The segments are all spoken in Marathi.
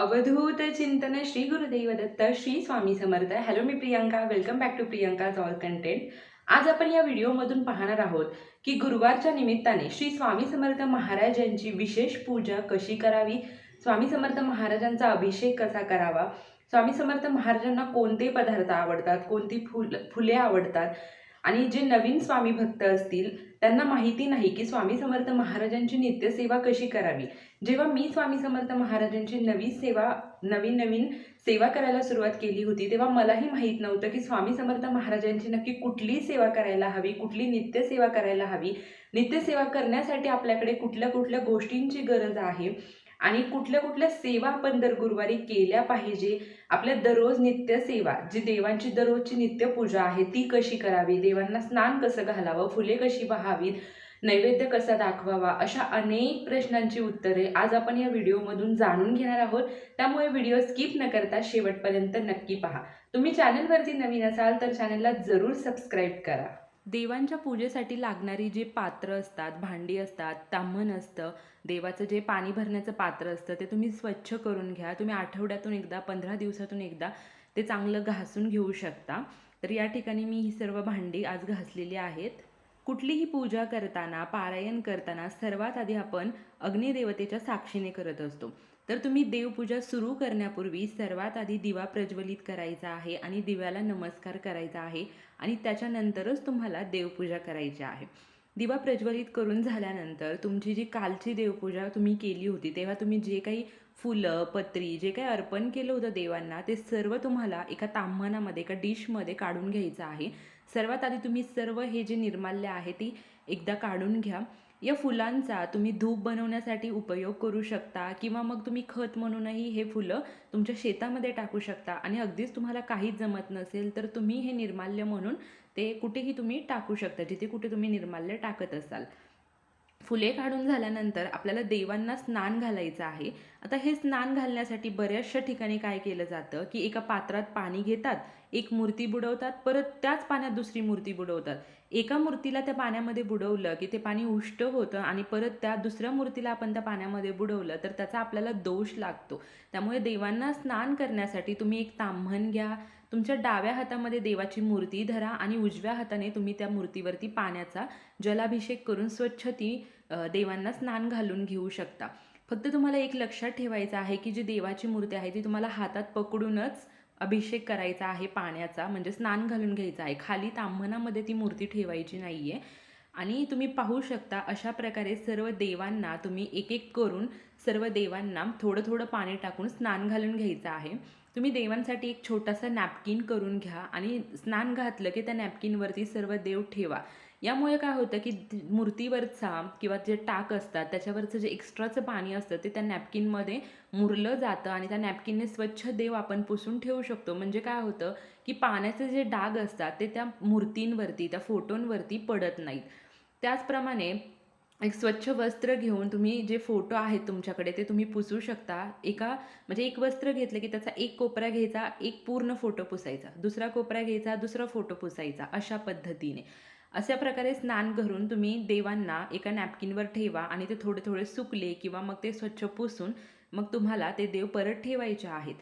अवधूत चिंतन Shri Gurudev Datta Shri Swami Samarth. Hello me Priyanka. Welcome back to Priyanka's all content आज आपण या व्हिडिओमधून पाहणार आहोत की गुरुवारच्या निमित्ताने श्री स्वामी समर्थ महाराज यांची विशेष पूजा कशी करावी? स्वामी समर्थ महाराजांचा अभिषेक कसा करावा? स्वामी समर्थ महाराजांना कोणते पदार्थ आवडतात? कोणती फुल फुले आवडतात? आणि जे नवीन स्वामी भक्त असतील त्यांना माहिती नाही की स्वामी समर्थ महाराजांची नित्यसेवा कशी करावी? जेव्हा मी स्वामी समर्थ महाराजांची नवी सेवा नवीन नवीन सेवा करायला सुरुवात केली होती तेव्हा मलाही माहीत नव्हतं की स्वामी समर्थ महाराजांची नक्की कुठली सेवा करायला हवी कुठली नित्यसेवा करायला हवी. नित्यसेवा करण्यासाठी आपल्याकडे कुठल्या कुठल्या गोष्टींची गरज आहे आणि कुठल्या कुठल्या सेवा आपण दर गुरुवारी केल्या पाहिजे? आपल्या दररोज नित्यसेवा जी देवांची दररोजची नित्यपूजा आहे ती कशी करावी? देवांना स्नान कसं घालावं? फुले कशी वहावीत नैवेद्य कसा दाखवावा अशा अनेक प्रश्नांची उत्तरे आज आपण या व्हिडिओमधून जाणून घेणार आहोत. त्यामुळे व्हिडिओ स्किप न करता शेवटपर्यंत नक्की पहा. तुम्ही चॅनलवरती नवीन असाल तर चॅनलला जरूर सबस्क्राईब करा. देवांच्या पूजेसाठी लागणारी जी पात्र असतात भांडी असतात ताम्हण असतं देवाचं जे पाणी भरण्याचं पात्र असतं ते तुम्ही स्वच्छ करून घ्या. तुम्ही आठवड्यातून एकदा पंधरा दिवसातून एकदा ते चांगलं घासून घेऊ शकता. तर या ठिकाणी मी ही सर्व भांडी आज घासलेली आहेत. कुठलीही पूजा करताना पारायण करताना सर्वात आधी आपण अग्निदेवतेच्या साक्षीने करत असतो. तर तुम्ही देवपूजा सुरू करण्यापूर्वी सर्वात आधी दिवा प्रज्वलित करायचा आहे आणि दिव्याला नमस्कार करायचा आहे आणि त्याच्यानंतरच तुम्हाला देवपूजा करायची आहे. दिवा प्रज्वलित करून झाल्यानंतर तुमची जी कालची देवपूजा तुम्ही केली होती तेव्हा तुम्ही जे काही फुलं पत्री जे काही अर्पण केलं होतं देवांना ते सर्व तुम्हाला एका ताम्हणामध्ये एका डिशमध्ये काढून घ्यायचं आहे. सर्वात आधी तुम्ही सर्व हे जे निर्माल्य आहे ती एकदा काढून घ्या. या फुलांचा तुम्ही धूप बनवण्यासाठी उपयोग करू शकता किंवा मग तुम्ही खत म्हणूनही हे फुलं तुमच्या शेतामध्ये टाकू शकता. आणि अगदीच तुम्हाला काहीच जमत नसेल तर तुम्ही हे निर्माल्य म्हणून ते कुठेही तुम्ही टाकू शकता जिथे कुठे तुम्ही निर्माल्य टाकत असाल. फुले काढून झाल्यानंतर आपल्याला देवांना स्नान घालायचं आहे. आता हे स्नान घालण्यासाठी बऱ्याचशा ठिकाणी काय केलं जातं की एका पात्रात पाणी घेतात एक मूर्ती बुडवतात परत त्याच पाण्यात दुसरी मूर्ती बुडवतात. एका मूर्तीला त्या पाण्यामध्ये बुडवलं की ते पाणी उष्ट होतं आणि परत त्या दुसऱ्या मूर्तीला आपण त्या पाण्यामध्ये बुडवलं तर त्याचा आपल्याला दोष लागतो. त्यामुळे देवांना स्नान करण्यासाठी तुम्ही एक ताम्हण घ्या तुमच्या डाव्या हातामध्ये देवाची मूर्ती धरा आणि उजव्या हाताने तुम्ही त्या मूर्तीवरती पाण्याचा जलाभिषेक करून स्वच्छ ती देवांना स्नान घालून घेऊ शकता. फक्त तुम्हाला एक लक्षात ठेवायचं आहे की जी देवाची मूर्ती आहे ती तुम्हाला हातात पकडूनच अभिषेक करायचा आहे पाण्याचा म्हणजे स्नान घालून घ्यायचा आहे. खाली तांबणामध्ये ती मूर्ती ठेवायची नाही आहे आणि तुम्ही पाहू शकता अशा प्रकारे सर्व देवांना तुम्ही एक एक करून सर्व देवांना थोडं थोडं पाणी टाकून स्नान घालून घ्यायचं आहे. तुम्ही देवांसाठी एक छोटासा नॅपकिन करून घ्या आणि स्नान घातलं की त्या नॅपकिनवरती सर्व देव ठेवा. यामुळे काय होतं की मूर्तीवरचा किंवा जे टाक असतात त्याच्यावरचं जे एक्स्ट्राचं पाणी असतं ते त्या नॅपकिनमध्ये मुरलं जातं आणि त्या नॅपकिनने स्वच्छ देव आपण पुसून ठेवू शकतो. म्हणजे काय होतं की पाण्याचे जे डाग असतात ते त्या मूर्तींवरती त्या फोटोंवरती पडत नाहीत. त्याचप्रमाणे एक स्वच्छ वस्त्र घेऊन तुम्ही जे फोटो आहेत तुमच्याकडे ते तुम्ही पुसू शकता. एका म्हणजे एक वस्त्र घेतलं की त्याचा एक कोपरा घ्यायचा एक पूर्ण फोटो पुसायचा. दुसरा कोपरा घ्यायचा दुसरा फोटो पुसायचा अशा पद्धतीने. अशा प्रकारे स्नान करून तुम्ही देवांना एका नॅपकिनवर ठेवा आणि ते थोडे थोडे सुकले किंवा मग ते स्वच्छ पुसून मग तुम्हाला ते देव परत ठेवायचे आहेत.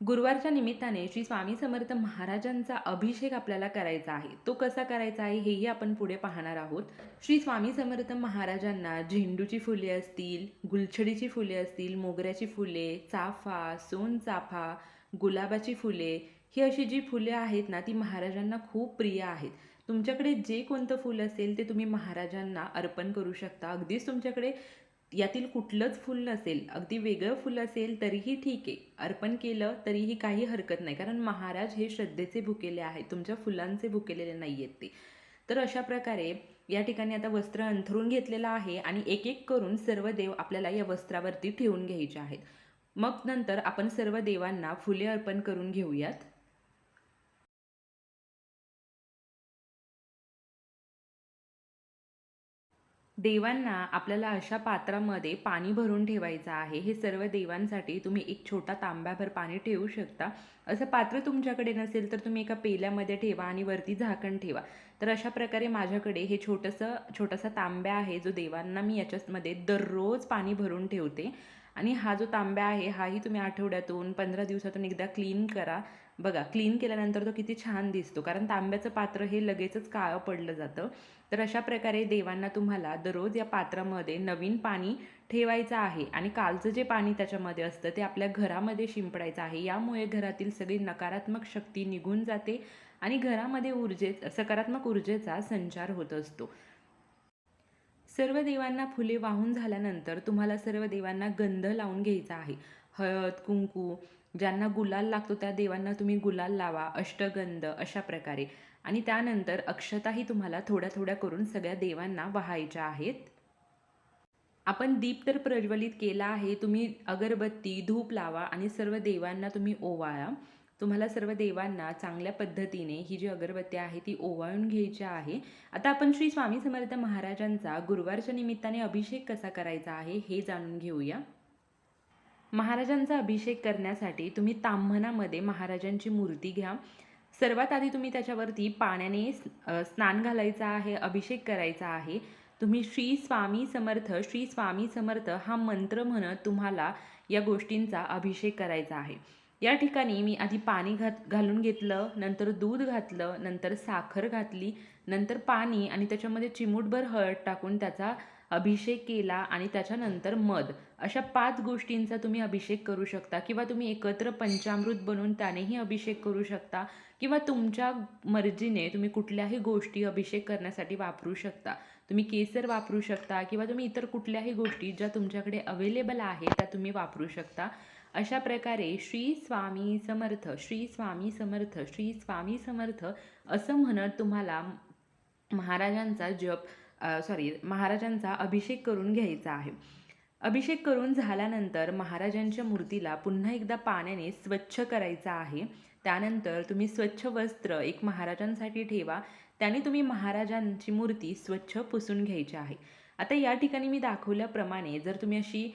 गुरुवारच्या निमित्ताने श्री स्वामी समर्थ महाराजांचा अभिषेक आपल्याला करायचा आहे. तो कसा करायचा आहे हेही आपण पुढे पाहणार आहोत. श्री स्वामी समर्थ महाराजांना झेंडूची फुले असतील गुलछडीची फुले असतील मोगऱ्याची फुले चाफा सोनचाफा गुलाबाची फुले ही अशी जी फुले आहेत ना ती महाराजांना खूप प्रिय आहेत. तुमच्याकडे जे कोणतं फुल असेल ते तुम्ही महाराजांना अर्पण करू शकता. अगदीच तुमच्याकडे यातील कुठलंच फूल नसेल अगदी वेगळं फूल असेल तरीही ठीक आहे. अर्पण केलं तरीही काही हरकत नाही. कारण महाराज हे श्रद्धेचे भुकेले आहेत. तुमच्या फुलांचे भुकेलेले नाही आहेत ते. तर अशा प्रकारे या ठिकाणी आता वस्त्र अंथरून घेतलेलं आहे आणि एक एक करून सर्व देव आपल्याला या वस्त्रावरती ठेवून घ्यायचे आहेत. मग नंतर आपण सर्व देवांना फुले अर्पण करून घेऊयात. देवांना आपल्याला अशा पात्रामध्ये पाणी भरून ठेवायचं आहे. हे सर्व देवांसाठी तुम्ही एक छोटा तांब्याभर पाणी ठेवू शकता. असं पात्र तुमच्याकडे नसेल तर तुम्ही एका पेल्यामध्ये ठेवा आणि वरती झाकण ठेवा. तर अशा प्रकारे माझ्याकडे हे छोटंसं छोटासा तांब्या आहे जो देवांना मी याच्यामध्ये दररोज पाणी भरून ठेवते. आणि हा जो तांब्या आहे हाही तुम्ही आठवड्यातून पंधरा दिवसातून एकदा क्लीन करा. बघा क्लीन केल्यानंतर तो किती छान दिसतो. कारण तांब्याचं पात्र हे लगेचच काळं पडलं जातं. तर अशा प्रकारे देवांना तुम्हाला दररोज या पात्रामध्ये नवीन पाणी ठेवायचं आहे आणि कालचं जे पाणी त्याच्यामध्ये असतं ते आपल्या घरामध्ये शिंपडायचं आहे. यामुळे घरातील सगळी नकारात्मक शक्ती निघून जाते आणि घरामध्ये ऊर्जे सकारात्मक ऊर्जेचा संचार होत असतो. सर्व देवांना फुले वाहून झाल्यानंतर तुम्हाला सर्व देवांना गंध लावून घ्यायचा आहे. हळद कुंकू ज्यांना गुलाल लागतो त्या देवांना तुम्ही गुलाल लावा अष्टगंध अशा प्रकारे. आणि त्यानंतर अक्षताही तुम्हाला थोड्या थोड्या करून सगळ्या देवांना वाहायच्या आहेत. आपण दीप तर प्रज्वलित केला आहे. तुम्ही अगरबत्ती धूप लावा आणि सर्व देवांना तुम्ही ओवाळा. तुम्हाला सर्व देवांना चांगल्या पद्धतीने ही जी अगरबत्ती आहे ती ओवाळून घ्यायची आहे. आता आपण श्री स्वामी समर्थ महाराजांचा गुरुवारच्या निमित्ताने अभिषेक कसा करायचा आहे हे जाणून घेऊया. महाराजांचा अभिषेक करण्यासाठी तुम्ही ताम्हणामध्ये महाराजांची मूर्ती घ्या. सर्वात आधी तुम्ही त्याच्यावरती पाण्याने स्नान घालायचं आहे अभिषेक करायचा आहे. तुम्ही श्री स्वामी समर्थ श्री स्वामी समर्थ हा मंत्र म्हणत तुम्हाला या गोष्टींचा अभिषेक करायचा आहे. या ठिकाणी मी आधी पाणी घात घालून घेतलं नंतर दूध घातलं नंतर साखर घातली नंतर पाणी आणि त्याच्यामध्ये चिमूटभर हळद टाकून त्याचा अभिषेक केला आणि त्याच्यानंतर मध. अशा पाच गोष्टींचा तुम्ही अभिषेक करू शकता किंवा तुम्ही एकत्र पंचामृत बनवून त्यानेही अभिषेक करू शकता किंवा तुमच्या मर्जीने तुम्ही कुठल्याही गोष्टी अभिषेक करण्यासाठी वापरू शकता. तुम्ही केसर वापरू शकता किंवा तुम्ही इतर कुठल्याही गोष्टी ज्या तुमच्याकडे अवेलेबल आहे त्या तुम्ही वापरू शकता. अशा प्रकारे श्री स्वामी समर्थ श्री स्वामी समर्थ श्री स्वामी समर्थ असं म्हणत तुम्हाला महाराजांचा जप सॉरी महाराजांचा अभिषेक करून घ्यायचा आहे. अभिषेक करून झाल्यानंतर महाराजांच्या मूर्तीला पुन्हा एकदा पाण्याने स्वच्छ करायचा आहे. त्यानंतर तुम्ही स्वच्छ वस्त्र एक महाराजांसाठी ठेवा. त्याने तुम्ही महाराजांची मूर्ती स्वच्छ पुसून घ्यायची आहे. आता या ठिकाणी मी दाखवल्याप्रमाणे जर तुम्ही अशी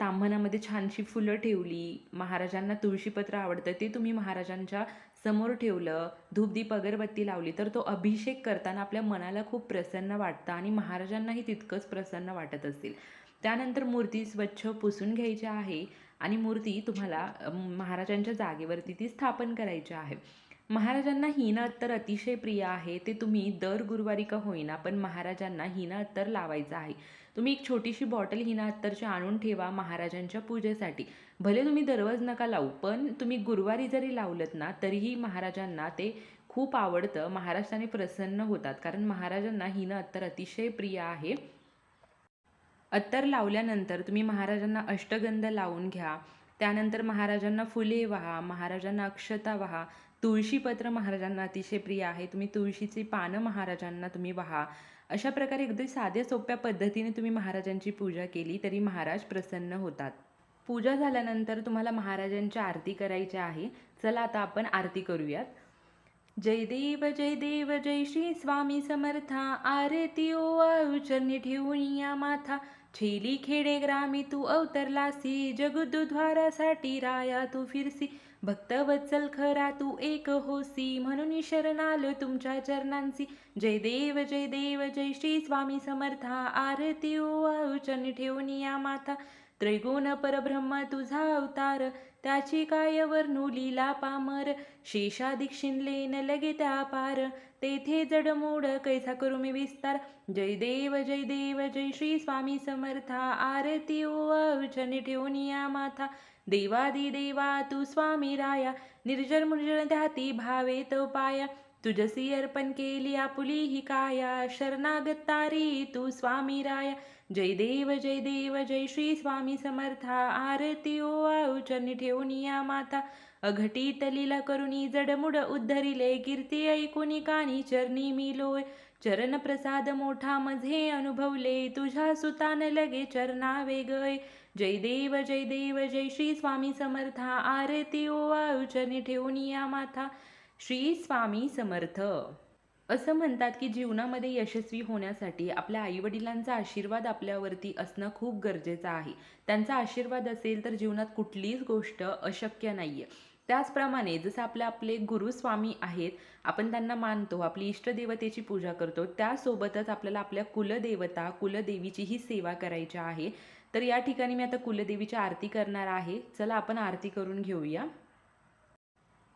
तांबणामध्ये छानशी फुलं ठेवली महाराजांना तुळशीपत्र आवडतं ते तुम्ही महाराजांच्या समोर ठेवलं धूपदीप अगरबत्ती लावली तर तो अभिषेक करताना आपल्या मनाला खूप प्रसन्न वाटतं आणि महाराजांनाही तितकंच प्रसन्न वाटत असेल त्यानंतर मूर्ती स्वच्छ पुसून घ्यायची आहे आणि मूर्ती तुम्हाला महाराजांच्या जागेवरती ती स्थापन करायची आहे. महाराजांना हिनं अत्तर अतिशय प्रिय आहे ते तुम्ही दर गुरुवारी का होईना पण महाराजांना हिनं अत्तर लावायचं आहे. तुम्ही एक छोटीशी बॉटल हिना अत्तरची आणून ठेवा महाराजांच्या पूजेसाठी. भले तुम्ही दररोज नका लावू पण तुम्ही गुरुवारी जरी लावलत ना तरीही महाराजांना ते खूप आवडतं. महाराष्ट्राने प्रसन्न होतात कारण महाराजांना हिनं अत्तर अतिशय प्रिय आहे. अत्तर लावल्यानंतर तुम्ही महाराजांना अष्टगंध लावून घ्या. त्यानंतर महाराजांना फुले वाहा महाराजांना अक्षता वाहा तुळशीपत्र महाराजांना अतिशय प्रिय आहे. तुम्ही तुळशीची पानं महाराजांना तुम्ही वाहा. अशा प्रकारे अगदी साध्या सोप्या पद्धतीने तुम्ही महाराजांची पूजा केली तरी महाराज प्रसन्न होतात. पूजा झाल्यानंतर तुम्हाला महाराजांची आरती करायची आहे. चला आता आपण आरती करूयात. जय देव जय देव जय श्री स्वामी समर्था. आरती ओ चरणी ठेवून या माथा. छेली खेडे ग्रामी तू अवतरलासी. जगदुद्वारासाठी राया तू फिरसी. भक्तवत्सल खरा तू एक होसी म्हणून शरणाल तुमच्या चरणांची जय देव जय देव जय श्री स्वामी समर्था. आरती हो, ओचन चरणी या माथा. त्रिगुण परब्रह्म तुझा अवतार. त्याची काय वर्णू लीला पामर? शेषाधिक शिनलेन लगे त्या पार. तेथे जडमोड कैसा करू मी विस्तार? जय देव जय देव जय श्री स्वामी समर्था. आरती हो, ओ अवचनी ठेवून या माथा. देवादी देवा तू स्वामी राया निर्जर मुर्जर ध्याती भावे तो पाया. तुझसी अर्पण केली आपुली ही काया शरणागत तारी तू स्वामी राया. जय देव जय देव जय श्री स्वामी समर्था आरती ओ चरणी ठेवून या माता अघटित लीला करुणी जडमुड उद्धरिले कीर्ती ऐकुनी कानी चरणी मी लोय. चरण प्रसाद मोठा मझे अनुभवले तुझ्या सुतान लगे चरणा वेगय जय देव जय देव जय श्री स्वामी समर्था. आरती ओ चरणी ठेवून या माथा. श्री स्वामी समर्थ. असं म्हणतात की जीवनामध्ये यशस्वी होण्यासाठी आपल्या आईवडिलांचा आशीर्वाद आपल्यावरती असणं खूप गरजेचं आहे. त्यांचा आशीर्वाद असेल तर जीवनात कुठलीच गोष्ट अशक्य नाही आहे त्याचप्रमाणे जसं आपले आपले गुरुस्वामी आहेत आपण त्यांना मानतो आपली इष्टदेवतेची पूजा करतो त्यासोबतच आपल्याला आपल्या कुलदेवता कुलदेवीचीही सेवा करायची आहे. तर या ठिकाणी मी आता कुलदेवीची आरती करणार आहे. चला आपण आरती करून घेऊया.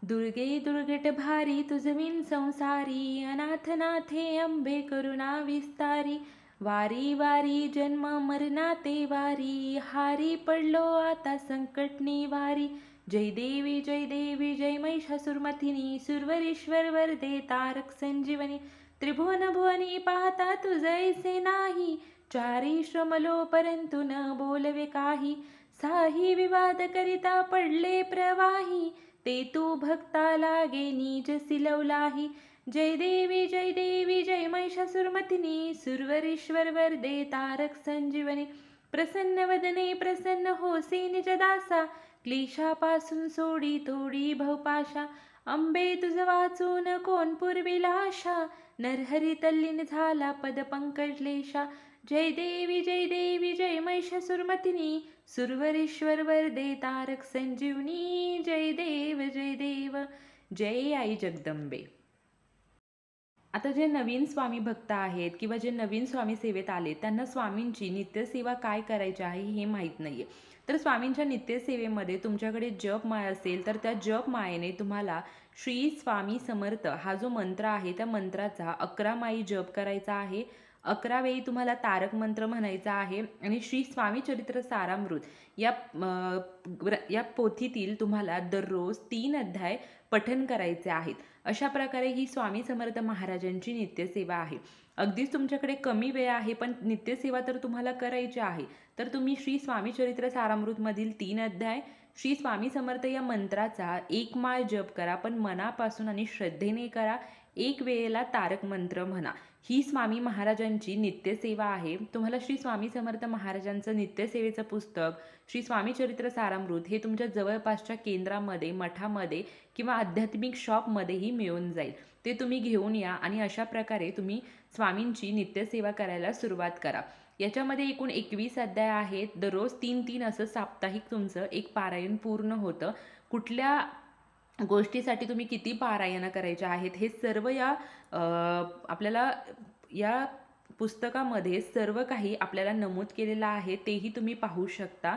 दुर्गे दुर्गट भारी तुझविन संसारी अनाथ नाथे अंबे करुणा विस्तारी. वारी वारी जन्म मरणाते वारी. हारी पडलो आता संकट निवारी जय देवी जय देवी जय महिषासुरमथिनी. सुरवरीश्वर वरदे तारक संजीवनी. त्रिभुवन भुवनी पाहता तुझैसे नाही. चारी श्रमलो परंतु न बोलवे काही. साही विवाद करिता पडले प्रवाही. ते तू भक्ता लागे नीज सिलवलाही. जय देवी जय देवी जय महिषासुरमथिनी. सुरवरीश्वर वरदे तारक संजीवनी. प्रसन्न वदने प्रसन्न होसे निज दासा. क्लेशापासून सोडी तोडी भवपाशा अंबे तुझ वाचून कोण पुरविला आशा नरहरी तल्लीन झाला पद पंकजलेशा जय देवी जय देवी जय महिषासुरमथिनी सुरवरेश्वर वरदे तारक संजीवनी जय देव जय देव जय आई जगदंबे. आता जे नवीन स्वामी भक्त आहेत किंवा जे नवीन स्वामी सेवेत आले त्यांना स्वामींची नित्यसेवा काय करायची आहे हे माहीत नाही आहे तर स्वामींच्या नित्यसेवेमध्ये तुमच्याकडे जप माळ असेल तर त्या जप मायेने तुम्हाला श्री स्वामी समर्थ हा जो मंत्र आहे त्या मंत्राचा अकरा माई जप करायचा आहे. अकरा वेळी तुम्हाला तारक मंत्र म्हणायचा आहे आणि श्री स्वामी चरित्र सारामृत. या या पोथीतील तुम्हाला दररोज तीन अध्याय पठन करायचे आहेत. अशा प्रकारे ही स्वामी समर्थ महाराजांची नित्यसेवा आहे. अगदीच तुमच्याकडे कमी वेळ आहे पण नित्यसेवा तर तुम्हाला करायची आहे. तर तुम्ही श्री स्वामी चरित्र सारामृतमधील तीन अध्याय श्री स्वामी समर्थ या मंत्राचा एक माळ जप करा पण मनापासून आणि श्रद्धेने करा. एक वेळेला तारक मंत्र म्हणा. ही स्वामी महाराजांची नित्यसेवा आहे. तुम्हाला श्री स्वामी समर्थ महाराजांचं नित्यसेवेचं पुस्तक श्री स्वामी चरित्र सारामृत हे तुमच्या जवळपासच्या केंद्रामध्ये मठामध्ये किंवा आध्यात्मिक शॉपमध्येही मिळून जाईल. ते तुम्ही घेऊन या आणि अशा प्रकारे तुम्ही स्वामींची नित्यसेवा करायला सुरुवात करा. याच्यामध्ये एकूण एकवीस अध्याय आहेत. दररोज तीन तीन असं साप्ताहिक तुमचं एक पारायण पूर्ण होतं. कुठल्या गोष्टीसाठी तुम्ही किती पारायणं करायच्या आहेत हे सर्व या आपल्याला या पुस्तकामध्ये सर्व काही आपल्याला नमूद केलेलं आहे तेही तुम्ही पाहू शकता.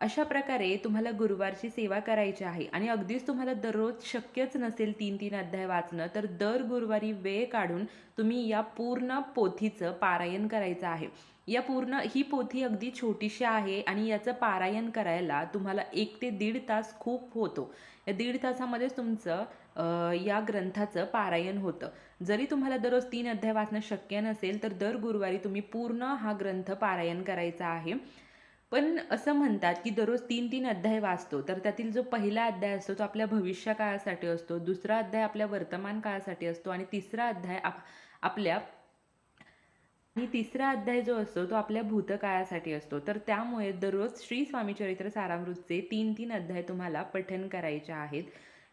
अशा प्रकारे तुम्हाला गुरुवारची सेवा करायची आहे आणि अगदीच तुम्हाला दररोज शक्यच नसेल तीन तीन अध्याय वाचणं तर दर गुरुवारी वेळ काढून तुम्ही या पूर्ण पोथीचं पारायण करायचं आहे. या पूर्ण ही पोथी अगदी छोटीशी आहे आणि याचं पारायण करायला तुम्हाला एक ते दीड तास खूप होतो. या दीड तासामध्येच तुमचं या ग्रंथाचं पारायण होतं. जरी तुम्हाला दररोज तीन अध्याय वाचणं शक्य नसेल तर दर गुरुवारी तुम्ही पूर्ण हा ग्रंथ पारायण करायचा आहे. पण असं म्हणतात की दररोज तीन तीन अध्याय वाचतो. तर त्यातील जो पहिला अध्याय असतो तो आपल्या भविष्य काळासाठी असतो. दुसरा अध्याय आपल्या वर्तमान काळासाठी असतो. आणि तिसरा अध्याय आप आपल्या आणि तिसरा अध्याय जो असतो तो आपल्या भूतकाळासाठी असतो. तर त्यामुळे दररोज श्री स्वामी चरित्र सारामृतचे तीन तीन अध्याय तुम्हाला पठन करायचे आहेत.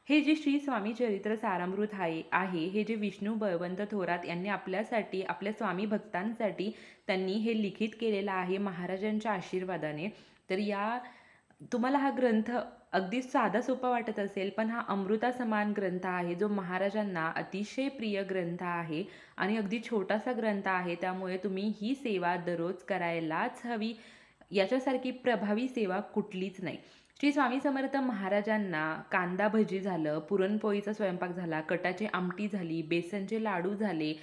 हे जे श्री स्वामी चरित्र सारामृत आहे आहे हे जे विष्णू बळवंत थोरात यांनी आपल्यासाठी आपल्या स्वामी भक्तांसाठी त्यांनी हे लिखित केलेलं आहे महाराजांच्या आशीर्वादाने. तर या तुम्हाला हा ग्रंथ अगदी साधा सोपा वाटत असेल पण हा अमृता समान ग्रंथ आहे जो महाराजांना अतिशय प्रिय ग्रंथ आहे आणि अगदी छोटासा ग्रंथ आहे. त्यामुळे तुम्ही ही सेवा दररोज करायलाच हवी. याच्यासारखी प्रभावी सेवा कुठलीच नाही. श्री स्वामी समर्थ महाराजांना कांदा भजी झालं पुरणपोळीचा स्वयंपाक झाला कटाची आमटी झाली बेसनचे लाडू झाले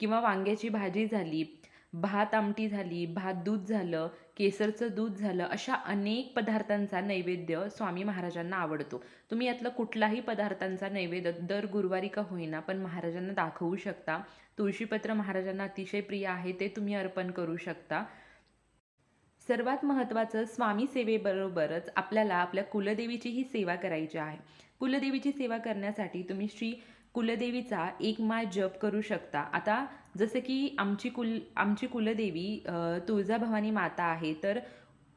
किंवा वांग्याची भाजी झाली भात आमटी झाली भात दूध झालं केसरचं दूध झालं अशा अनेक पदार्थांचा नैवेद्य स्वामी महाराजांना आवडतो. तुम्ही यातलं कुठलाही पदार्थांचा नैवेद्य दर गुरुवारी का होईना पण महाराजांना दाखवू शकता. तुळशीपत्र महाराजांना अतिशय प्रिय आहे ते तुम्ही अर्पण करू शकता. सर्वात महत्त्वाचं स्वामी सेवेबरोबरच आपल्याला आपल्या कुलदेवीचीही सेवा करायची आहे. कुलदेवीची सेवा करण्यासाठी तुम्ही श्री कुलदेवीचा एक माळ जप करू शकता. आता जसं की आमची कुल आमची कुलदेवी तुळजाभवानी माता आहे तर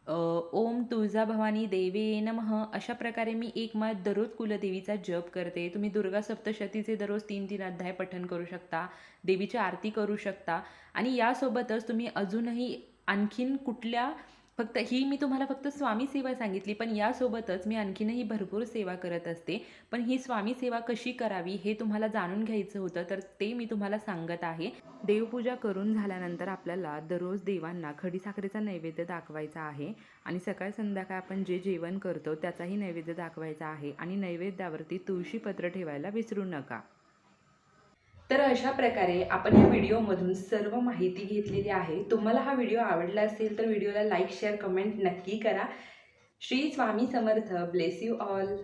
ओम तुळजाभवानी देवे नमः अशा प्रकारे मी एक माळ दररोज कुलदेवीचा जप करते. तुम्ही दुर्गा सप्तशतीचे दररोज तीन तीन अध्याय पठण करू शकता देवीची आरती करू शकता. आणि यासोबतच तुम्ही अजूनही आणखीन कुठल्या फक्त ही मी तुम्हाला फक्त स्वामी सेवा सांगितली पण यासोबतच मी आणखीनही भरपूर सेवा करत असते. पण ही स्वामी सेवा कशी करावी हे तुम्हाला जाणून घ्यायचं होतं तर ते मी तुम्हाला सांगत आहे. देवपूजा करून झाल्यानंतर आपल्याला दररोज देवांना खडीसाखरेचा नैवेद्य दाखवायचा आहे आणि सकाळ संध्याकाळ आपण जे जेवण करतो त्याचाही नैवेद्य दाखवायचा आहे आणि नैवेद्यावरती तुळशीपत्र ठेवायला विसरू नका. तर अशा प्रकारे आपण या व्हिडिओमधून सर्व माहिती घेतलेली आहे. तुम्हाला हा व्हिडिओ आवडला असेल तर व्हिडिओला लाईक शेअर कमेंट नक्की करा. Shri Swami Samarth. Bless you all